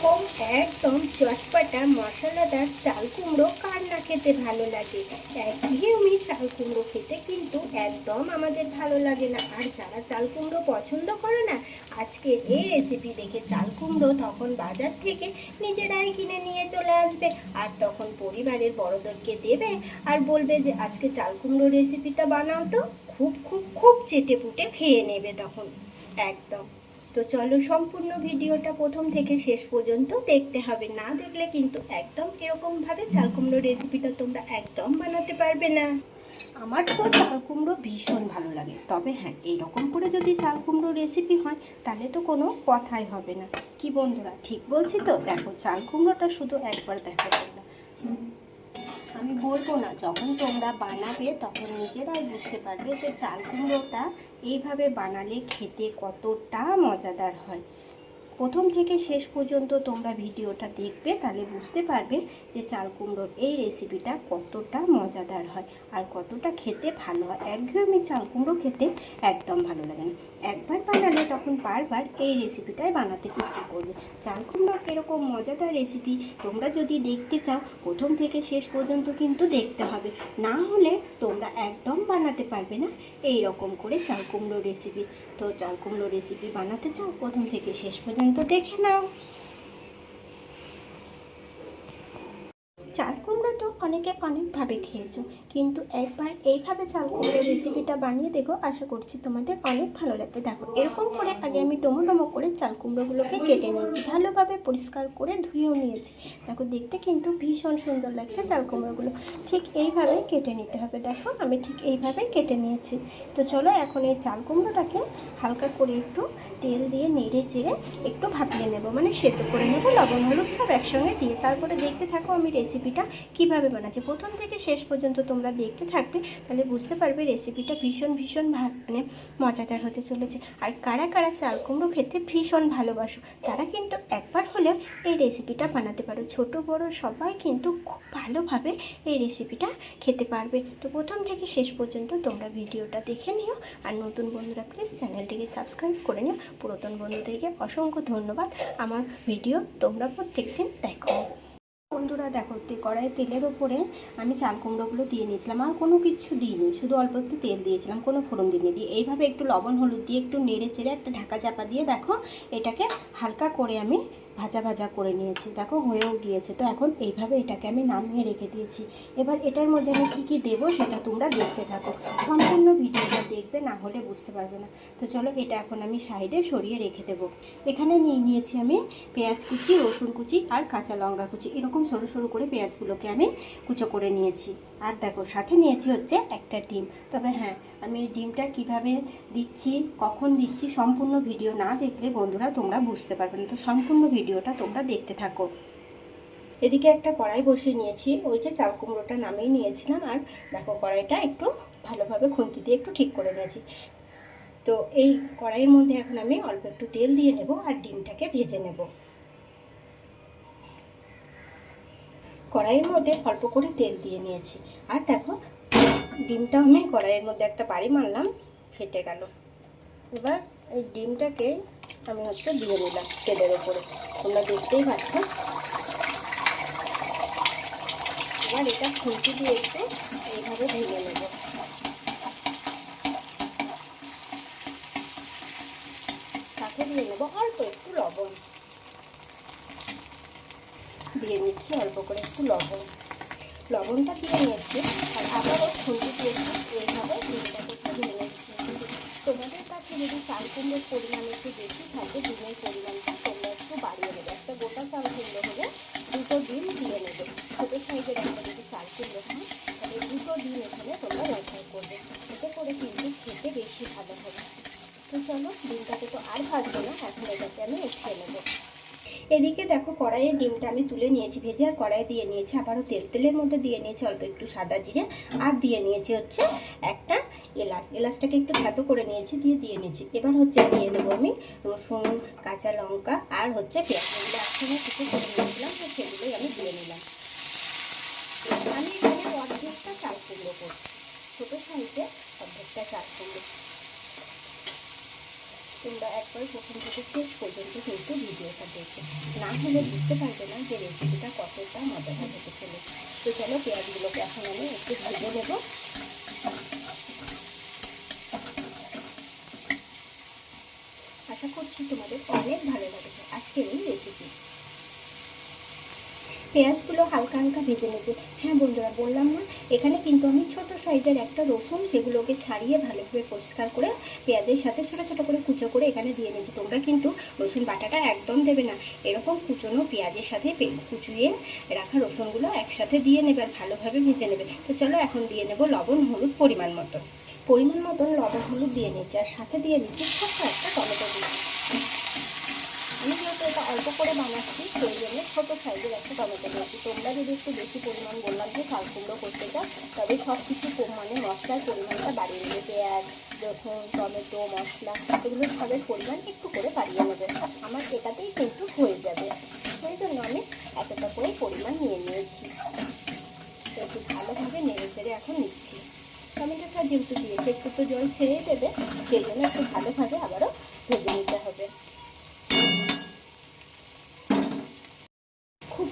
এরকম একদম চটপাটা মশলাদার চাল কুমড়ো কার না খেতে ভালো লাগে? একঘেয়েমি চাল কুমড়ো খেতে কিন্তু একদম আমাদের ভালো লাগে না। আর যারা চাল কুমড়ো পছন্দ করে না, আজকে এই রেসিপি দেখে চাল কুমড়ো তখন বাজার থেকে নিজেরাই কিনে নিয়ে চলে আসবে। আর তখন পরিবারের বড়দেরকে দেবে আর বলবে যে, আজকে চাল কুমড়ো রেসিপিটা বানাও তো। খুব খুব খুব চেটে পুটে খেয়ে নেবে তখন। একদম। তো চলো সম্পূর্ণ ভিডিওটা প্রথম থেকে শেষ পর্যন্ত দেখতে হবে। না দেখলে কিন্তু একদম এরকমভাবে চাল কুমড়ো রেসিপিটা তোমরা একদম বানাতে পারবে না। আমার তো চাল কুমড়ো ভীষণ ভালো লাগে। তবে হ্যাঁ এইরকম করে যদি চাল কুমড়ো রেসিপি হয়, তাহলে তো কোনো কথাই হবে না। কি বন্ধুরা, ঠিক বলছি তো? দেখো, চাল কুমড়োটা শুধু একবার দেখো তোমরা আমি বলব না, যখন তোমরা বানাবে, তখন নিজেরাই বুঝতে পারবে যে চাল কুমড়োটা এইভাবে বানালে খেতে কতটা মজাদার হয়। প্রথম থেকে শেষ পর্যন্ত তোমরা ভিডিওটা দেখবে, তাহলে বুঝতে পারবে যে চাল কুমড়োর এই রেসিপিটা কতটা মজাদার হয় আর কতটা খেতে ভালো হয়। একঘেয়েমি চাল কুমড়ো খেতে একদম ভালো লাগে না। একবার বানালে তখন বারবার এই রেসিপিটাই বানাতে ইচ্ছে করবে। চাল কুমড়োর এরকম মজাদার রেসিপি তোমরা যদি দেখতে চাও, প্রথম থেকে শেষ পর্যন্ত কিন্তু দেখতে হবে। না হলে তোমরা একদম বানাতে পারবে না এই রকম করে চাল কুমড়ো রেসিপি তো চাল কুমড়ো রেসিপি বানাতে চাও, প্রথম থেকে শেষ পর্যন্ত দেখে নাও চাল কুমড়ো তো অনেকে অনেকভাবে খেয়েছো। কিন্তু একবার এইভাবে চাল কুমড়ো রেসিপিটা বানিয়ে দেখো, আশা করছি তোমাদের অনেক ভালো লাগবে। দেখো, এরকম করে আগে আমি ডোমো ডোমো করে চাল কুমড়োগুলোকে কেটে নিয়েছি। ভালোভাবে পরিষ্কার করে ধুয়েও নিয়েছি। দেখো, দেখতে কিন্তু ভীষণ সুন্দর লাগছে চাল কুমড়োগুলো। ঠিক এইভাবে কেটে নিতে হবে। দেখো, আমি ঠিক এইভাবে কেটে নিয়েছি। তো চলো, এখন এই চাল কুমড়োটাকে হালকা করে একটু তেল দিয়ে নেড়ে চেড়ে একটু ভাপিয়ে নেব। মানে সেদ্ধ করে নেব, লবণ, হলুদ সব একসঙ্গে দিয়ে। তারপরে দেখতে থাকো আমি রেসিপিটা কীভাবে বানাচ্ছি প্রথম থেকে শেষ পর্যন্ত তোমরা দেখতে থাকবে, তাহলে বুঝতে পারবে রেসিপিটা ভীষণ ভীষণ মানে মজাদার হতে চলেছে। আর কারা কারা চাল কুমড়ো খেতে ভীষণ ভালোবাসো, তারা কিন্তু একবার হলেও এই রেসিপিটা বানাতে পারো। ছোট, বড় সবাই কিন্তু খুব ভালোভাবে এই রেসিপিটা খেতে পারবে। তো প্রথম থেকে শেষ পর্যন্ত তোমরা ভিডিওটা দেখে নিও। আর নতুন বন্ধুরা প্লিজ চ্যানেলটিকে সাবস্ক্রাইব করে নিও। পুরাতন বন্ধুদেরকে অসংখ্য ধন্যবাদ। আমার ভিডিও তোমরা প্রত্যেকদিন দেখো। বন্ধুরা দেখো কড়াই তেলের ওপরে আমি চাল কুমড়োগুলো দিয়ে নিয়েছিলাম। আর কোনো কিছু দিইনি, শুধু অল্প একটু তেল দিয়েছিলাম, কোনো ফোড়ন দিইনি। দিয়ে এইভাবে একটু লবণ, হলুদ দিয়ে একটু নেড়ে চেড়ে একটা ঢাকা চাপা দিয়ে দেখো, এটাকে হালকা করে আমি ভাজা ভাজা করে নিয়েছি। দেখো হয়েও গিয়েছে। তো এখন এইভাবে এটাকে আমি নামিয়ে রেখে দিয়েছি। এবার এটার মধ্যে আমি কী কী দেবো সেটা তোমরা দেখতে থাকো। সম্পূর্ণ ভিডিওটা দেখবে, না হলে বুঝতে পারবে না। তো চলো এটা এখন আমি সাইডে সরিয়ে রেখে দেবো। এখানে নিয়ে নিয়েছি আমি পেঁয়াজ কুচি, রসুন কুচি আর কাঁচা লঙ্কা কুচি। এরকম সরু সরু করে পেঁয়াজগুলোকে আমি কুচো করে নিয়েছি। আর দেখো সাথে নিয়েছি হচ্ছে একটা ডিম। তবে হ্যাঁ আমি এই ডিমটা কীভাবে দিচ্ছি, কখন দিচ্ছি সম্পূর্ণ ভিডিও না দেখলে বন্ধুরা তোমরা বুঝতে পারবে না। তো সম্পূর্ণ ভিডিওটা তোমরা দেখতে থাকো। এদিকে একটা কড়াই বসিয়ে নিয়েছি। ওই যে চাল কুমড়োটা নামিয়ে নিয়েছিলাম আর দেখো কড়াইটা একটু ভালোভাবে খুন্তি দিয়ে একটু ঠিক করে নিয়েছি। তো এই কড়াইয়ের মধ্যে এখন আমি অল্প একটু তেল দিয়ে নেব আর ডিমটাকে ভেজে নেব। কড়াইয়ের মধ্যে অল্প করে তেল দিয়ে নিয়েছি। আর দেখো ডিমটা আমি কড়াইয়ের মধ্যে একটা বাড়ি মারলাম, ফেটে গেল। এবার এই ডিমটাকে আমি হচ্ছে দিয়ে নিলাম তেলের ওপরে তোমরা দেখতেই পাচ্ছ। এবার এটা খুঁটি দিয়ে একটু এইভাবে ভেঙে নেব। তাকে দিয়ে নেব অল্প একটু লবণ। দিয়ে নিচ্ছি অল্প করে একটু লবণ। লবণটা দিয়ে নিয়েছি। আর আবারও খুঁটি দিয়েছি এইভাবে ডিমটাকে একটু ভেঙে নিচ্ছি তোমাদের কাছে যদি চাল কুমড়োর পরিমাণ একটু বেশি থাকে, ডিমের পরিমাণটা তোমরা একটু বাড়িয়ে নেবে। একটা গোটা চাল কুমড়ো হলে দুটো ডিম দিয়ে নেবে। ছোটো সাইজের একটা যদি চাল কুমড়ো হয়, তাহলে দুটো ডিম এখানে তোমরা ব্যবহার করবে। এতে করে কিন্তু খেতে বেশি ভালো হবে। তো চলো, ডিমটাকে তো আর ভাজবে না, এখন এটাকে আমি উঠিয়ে নেব। এদিকে দেখো কড়াইয়ের ডিমটা আমি তুলে নিয়েছি, ভেজে আর কড়াই দিয়ে নিয়েছি। আবারও তেল, তেলের মধ্যে দিয়ে নিয়েছি অল্প একটু সাদা জিরে আর দিয়ে নিয়েছি হচ্ছে একটা এলাচ। এলাচটাকে একটু থেতো করে নিয়েছি, দিয়ে দিয়ে নিয়েছি। এবার হচ্ছে দিয়ে নেব আমি রসুন, কাঁচা লঙ্কা আর হচ্ছে পেঁয়াজ। একসঙ্গে কিছু করে নিয়েছিলাম, তো সেগুলোই আমি দিয়ে নিলাম। আমি এখানে অর্ধেকটা চাল কুমড়ো করছি। ছোটো সাইজে অর্ধেকটা চাল কুমড়ো। তোমরা একবার প্রথম থেকে শেষ পর্যন্ত কিন্তু ভিডিওটা দেখে। না হলে বুঝতে পারবে না যে রেসিপিটা কতটা মজাদার হতে চলেছে। তো চলো পেঁয়াজগুলোকে এখন আমি একটু ভেজে নেব। আশা করছি তোমাদের অনেক ভালো লাগবে আজকের এই পেঁয়াজগুলো হালকা হালকা ভেজে নিয়েছে। হ্যাঁ বন্ধুরা, বললাম না, এখানে কিন্তু আমি ছোট সাইজের একটা রসুন সেগুলোকে ছাড়িয়ে ভালোভাবে পরিষ্কার করে পেঁয়াজের সাথে ছোট ছোট করে কুচো করে এখানে দিয়ে নিয়েছি তোমরা কিন্তু রসুন বাটাটা একদম দেবে না। এরকম কুচোনো পেঁয়াজের সাথে কুচুয়ে রাখা রসুনগুলো একসাথে দিয়ে নেবে আর ভালোভাবে ভেজে নেবে। তো চলো এখন দিয়ে নেব লবণ, হলুদ, পরিমাণ মতো। পরিমাণ মতন লবণ, হলুদ দিয়ে নিচ্ছি আর সাথে দিয়ে দিচ্ছি ছোট্ট একটা টমেটো দিয়ে অল্প করে বানাচ্ছি, সেই জন্য ছোটো সাইজের একটা টমেটো দিয়েছি তোমরা যদি একটু বেশি পরিমাণ বললাম যে চাল কুমড়ো করতে চাও, তবে সব কিছু মানে মশলার পরিমাণটা বাড়িয়ে নেবে পেঁয়াজ, রসুন, টমেটো, মশলা, এগুলো সবের পরিমাণ একটু করে বাড়িয়ে নেবে। আমার এটাতেই কিন্তু হয়ে যাবে। সেই জন্য আমি এতটা করে পরিমাণ নিয়ে নিয়েছি। একটু ভালোভাবে নেড়ে চেড়ে এখন নিচ্ছি। টমেটোটা যেহেতু দিয়েছে, একটু তো জল ছেড়ে দেবে, সেই জন্য একটু ভালোভাবে আবারও ভেজে নিতে হবে খুব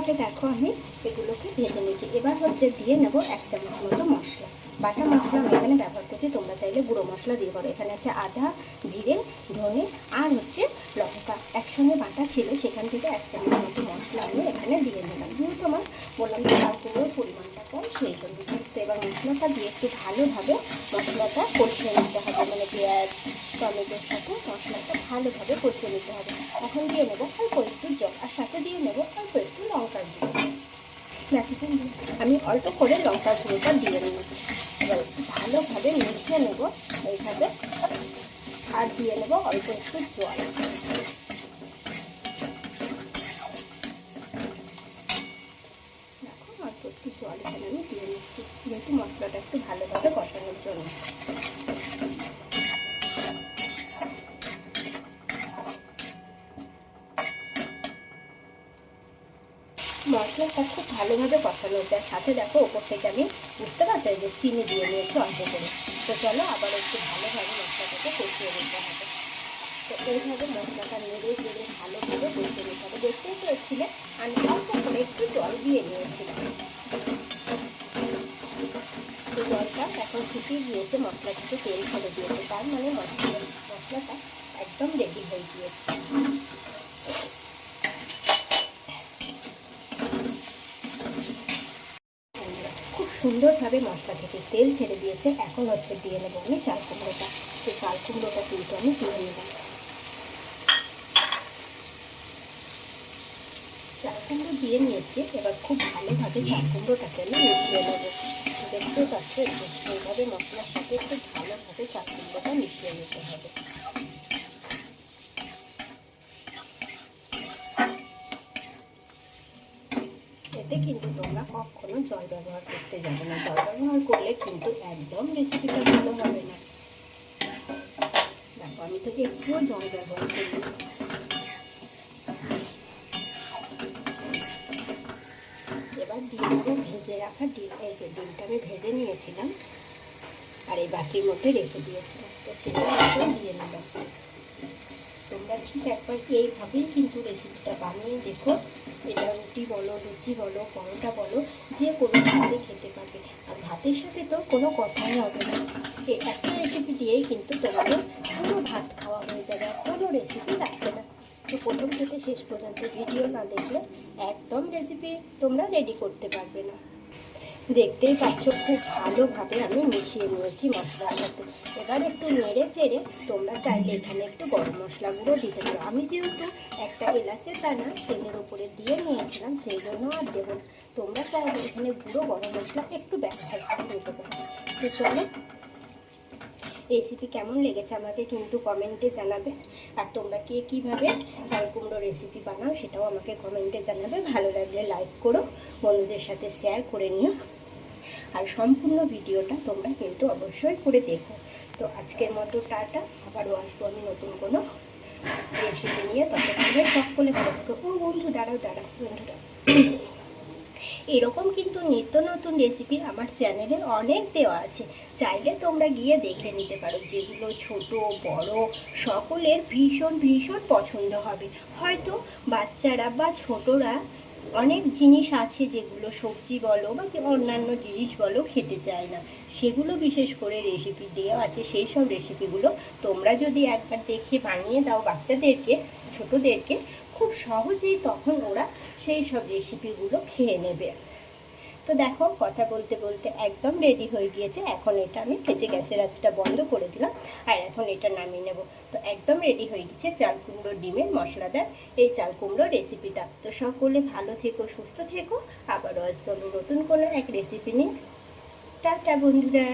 ভালোভাবে দেখো আমি এগুলোকে ভেজে নিয়েছি এবার হচ্ছে দিয়ে নেব এক চামচ মতো মশলা। বাটা মশলা আমি এখানে ব্যবহার করছি, তোমরা চাইলে গুঁড়ো মশলা দিয়ে করো। এখানে আছে আদা, জিরে, ধনে আর হচ্ছে লঙ্কা। একসঙ্গে বাটা ছিল, সেখান থেকে এক চামচ মতো মশলা আমি এখানে দিয়ে নিলাম যেহেতু আমার বললাম যে তারপরেও পরিমাণটা কম, সেই জন্য এবার মশলাটা দিয়ে একটু ভালোভাবে মশলাটা কষিয়ে নিতে হবে। মানে পেঁয়াজ, টমেটোর সাথে মশলাটা ভালোভাবে কষিয়ে নিতে হবে। এখন দিয়ে নেব অল্প একটু জল আর সাথে দিয়ে নেব অল্প একটু লঙ্কার গুঁড়ো ম্যাক্সিমাম আমি অল্প করে লঙ্কা গুঁড়োটা দিয়ে নেব এবার ভালোভাবে মিশিয়ে নেব এইভাবে। আর দিয়ে নেব অল্প একটু জল। একটু জল এখানে আমি দিয়ে নিচ্ছি যেহেতু মশলাটা একটু ভালোভাবে কষানোর জন্য। মশলাটা খুব ভালোভাবে কষানো হচ্ছে। আর সাথে দেখো, ওপর থেকে আমি বুঝতে পারছি যে চিনি দিয়ে নিয়েছি অল্প করে। তো চলো আবার একটু ভালোভাবে মশলাটাকে কষিয়ে নিতে হবে। তো এইভাবে মশলাটা নেড়ে চেড়ে ভালোভাবে কষিয়ে নিতে হবে। দেখতেই পেয়েছিলে আমি অল্প করে একটু জল দিয়ে নিয়েছিলাম। তো জলটা এখন ফুটিয়ে গিয়েছে মশলা থেকে তেল ছেড়ে দিয়েছে। তার মানে মশলা মশলাটা একদম রেডি হয়ে গিয়েছে খুব সুন্দরভাবে মশলা থেকে তেল ছেড়ে দিয়েছে। এখন হচ্ছে দিয়ে নেব আমি চাল কুমড়োটা। তো চাল কুমড়োটা কিন্তু আমি দিয়ে নিলাম চাল কুমড়ো দিয়ে নিয়েছি। এবার খুব ভালোভাবে চাল কুমড়োটাকে আমি মিশিয়ে নেব। দেখতে পাচ্ছ একটু সেইভাবে মশলার সাথে একটু ভালোভাবে চাল কুমড়োটা মিশিয়ে নিতে হবে। এতে কিন্তু তোমরা কখনো জল ব্যবহার করতে যাবে না। জল ব্যবহার করলে কিন্তু একদম রেসিপিটা ভালো হবে না। দেখো, আমি তো একটুও জল ব্যবহার করি এবার দিয়ে ভেজে রাখা ডিম, এই যে ডিমটা আমি ভেজে নিয়েছিলাম, আর এই বাটির মধ্যে রেখে দিয়েছিলাম। তো সেটা দিয়ে নিলাম তোমরা ঠিক একবার এইভাবেই কিন্তু রেসিপিটা বানিয়ে দেখো। এটা রুটি বলো, লুচি বলো, পরোটা বলো, যে কোনো ভাতে খেতে পারবে। আর ভাতের সাথে তো কোনো কথাই হবে না। এই একটা রেসিপি দিয়েই কিন্তু তোমাদের পুরো ভাত খাওয়া হয়ে যাবে আর কোনো রেসিপি লাগবে না। তো প্রথম থেকে শেষ পর্যন্ত ভিডিও না দেখলে একদম রেসিপি তোমরা রেডি করতে পারবে না। দেখতেই পাচ্ছ, খুব ভালোভাবে আমি মিশিয়ে নিয়েছি মশলার সাথে। এবার একটু নেড়ে চেড়ে তোমরা চাইলে এখানে একটু গরম মশলা গুঁড়ো দিতে পারো। আমি যেহেতু একটা এলাচের দানা তেলের উপরে দিয়ে নিয়েছিলাম, সেই জন্য আর দেবো তোমরা চাইলে এখানে গুঁড়ো গরম মশলা একটু ব্যবহার করে নিতে পারো। তো চলো রেসিপি কেমন লেগেছে আমাকে কিন্তু কমেন্টে জানাবে। আর তোমরা কে কীভাবে চাল কুমড়ো রেসিপি বানাও সেটাও আমাকে কমেন্টে জানাবে। ভালো লাগলে লাইক করো, বন্ধুদের সাথে শেয়ার করে নিও। আর সম্পূর্ণ ভিডিওটা তোমরা কিন্তু অবশ্যই করে দেখো। তো আজকের মতো টাটা। আবারও আসব আমি নতুন কোনো রেসিপি নিয়ে। ততক্ষণে সকলে ভালো থাকো ও বন্ধু, দাঁড়াও দাঁড়াও, বন্ধুরা। এরকম কিন্তু নিত্য নতুন রেসিপি আমার চ্যানেলে অনেক দেওয়া আছে। চাইলে তোমরা গিয়ে দেখে নিতে পারো। যেগুলো ছোট, বড়, সকলের ভীষণ ভীষণ পছন্দ হবে। হয়তো বাচ্চারা বা ছোটরা অনেক জিনিস আছে যেগুলো সবজি বলো বা অন্যান্য জিনিস বলো খেতে চায় না। সেগুলো বিশেষ করে রেসিপি দেওয়া আছে, সেই সব রেসিপিগুলো তোমরা যদি একবার দেখে বানিয়ে দাও বাচ্চাদেরকে, ছোটোদেরকে, খুব সহজেই তখন ওরা সেই সব রেসিপিগুলো খেয়ে নেবে। তো দেখো, কথা বলতে বলতে একদম রেডি হয়ে গিয়েছে। এখন এটা আমি ভেজে গ্যাসের আঁচটা বন্ধ করে দিলাম আর এখন এটা নামিয়ে নেব। তো একদম রেডি হয়ে গেছে চাল কুমড়ো ডিমের মশলাদার এই চাল কুমড়ো রেসিপিটা তো সকলে ভালো থেকো, সুস্থ থেকো। আবার আসব নতুন কোনো এক রেসিপি নিয়ে। টাটা বন্ধুরা।